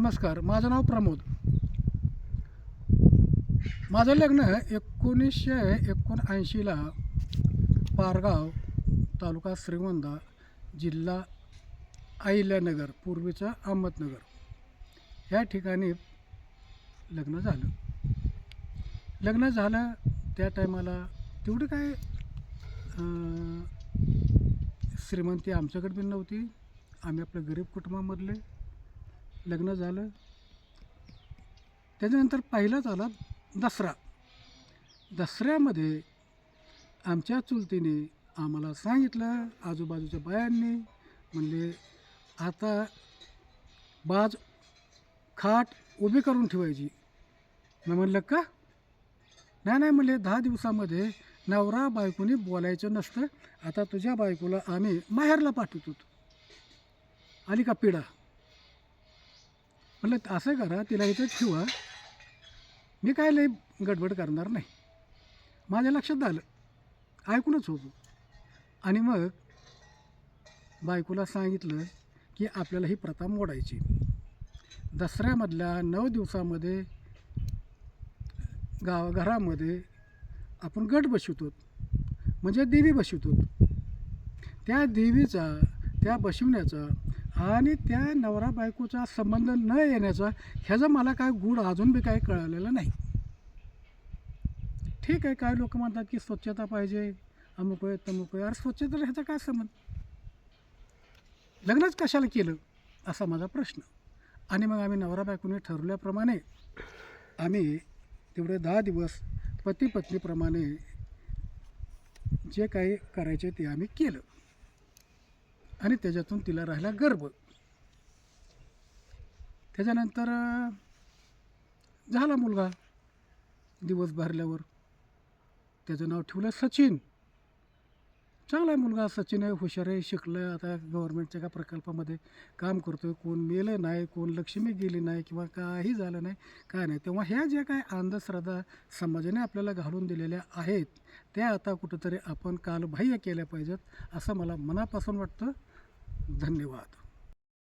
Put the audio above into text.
नमस्कार माझं नाव प्रमोद. माझं लग्न एकोणीसशे एकोणऐंशीला पारगाव तालुका श्रीगोंदा जिल्हा अहिल्यानगर पूर्वीचं अहमदनगर. या ठिकाणी लग्न झालं. लग्न झालं त्या टायमाला तेवढी काय श्रीमंती आमच्याकडे बी नव्हती. आम्ही आपल्या गरीब कुटुंबामधले. लग्न झालं. त्याच्यानंतर पहिला झाला दसरा. दसऱ्यामध्ये आमच्या चुलतीने आम्हाला सांगितलं आजूबाजूच्या बायांनी म्हणले आता बाज खाट उभी करून ठेवायची. मी म्हणलं का? नाही नाही म्हणले दहा दिवसामध्ये नवरा बायकोनी बोलायचं नसतं. आता तुझ्या बायकोला आम्ही माहेरला पाठवतो. आली का पिढा? म्हटलं असं करा तिला इथं ठेवा. मी काय लई गडबड करणार नाही. माझ्या लक्षात आलं ऐकूनच होतो. आणि मग बायकोला सांगितलं की आपल्याला ही प्रथा मोडायची. दसऱ्यामधल्या नऊ दिवसामध्ये गाव घरामध्ये आपण गट बसवतो. म्हणजे देवी बसवतो. त्या देवीचा त्या बसवण्याचा आणि त्या नवरा बायकोचा संबंध न येण्याचा ह्याचा मला काय गुढ अजून बी काय कळलेलं नाही. ठीक आहे काय लोक म्हणतात की स्वच्छता पाहिजे अमुक आहे तमुक आहे अरे स्वच्छता ह्याचा काय संबंध? लग्नच कशाला केलं? असा माझा प्रश्न. आणि मग आम्ही नवरा बायकोने ठरवल्याप्रमाणे आम्ही तेवढे दहा दिवस पती पत्नीप्रमाणे जे काही करायचे ते आम्ही केलं. आणि त्याच्यातून तिला राहिला गर्भ त्याच्यानंतर झाला मुलगा. दिवस भरल्यावर. त्याचं नाव ठेवलं सचिन. चांगला आहे मुलगा सचिन आहे हुशार आहे शिकलं आहे आता गव्हर्नमेंटच्या का प्रकल्पामध्ये काम करतो आहे कोण मेलं नाही कोण लक्ष्मी गेली नाही किंवा काही झालं नाही काय नाही. तेव्हा ह्या ज्या काय अंधश्रद्धा समाजाने आपल्याला घालून दिलेल्या आहेत त्या आता कुठंतरी आपण कालबाह्य केल्या पाहिजेत असं मला मनापासून वाटतं. धन्यवाद.